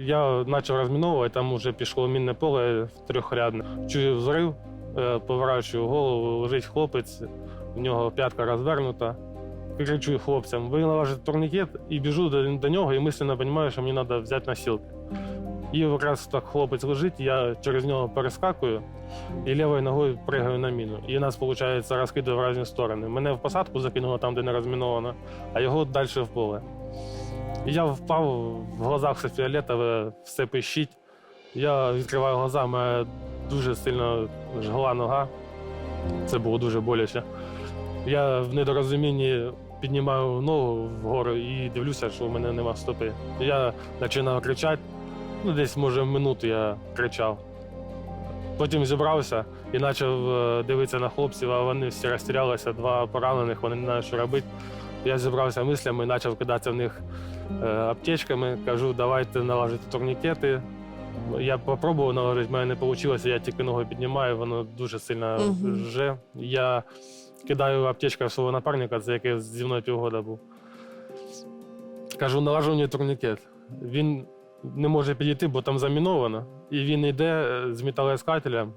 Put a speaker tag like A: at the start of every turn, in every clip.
A: Я почав розміновувати, там вже пішло мінне поле трьохрядне. Чую взрив, е, поворачую голову, лежить хлопець, у нього п'ятка розвернута. Кричу хлопцям, ви налажите турнікет і біжу до, до нього і мислено розумію, що мені треба взяти носилки. І якраз так хлопець лежить, я через нього перескакую і лівою ногою пригаю на міну. І нас, виходить, розкидає в різні сторони. Мене в посадку закинуло там, де не розміновано, а його далі в поле. Я впав, в глазах все фіолетове, все пищить. Я відкриваю глаза, мене дуже сильно жгла нога. Це було дуже боляче. Я в недорозумінні піднімаю ногу вгору і дивлюся, що в мене нема стопи. Я починаю кричати. Ну, десь, може, минуту я кричав. Потім зібрався і почав е, дивитися на хлопців, а вони всі розтірялися, два поранених, вони не знають, що робити. Я зібрався мислями, почав кидатися в них е, аптечками, кажу, давайте налажити турнікети. Я попробував наложити, в мене не вийшло, я тільки ногу піднімаю, воно дуже сильно жже. Я кидаю аптечку в свого напарника, це який зі мною півгода був. Кажу, налажу мені турнікет. Він не може підійти, бо там заміновано. І він йде е, з металоіскателем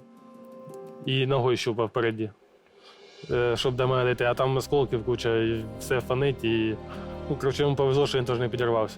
A: і ногою щупав впереді, щоб до мене дійти. А там осколків куча, і все фанить. І... Ну, коротше, йому повезло, що він теж не підірвався.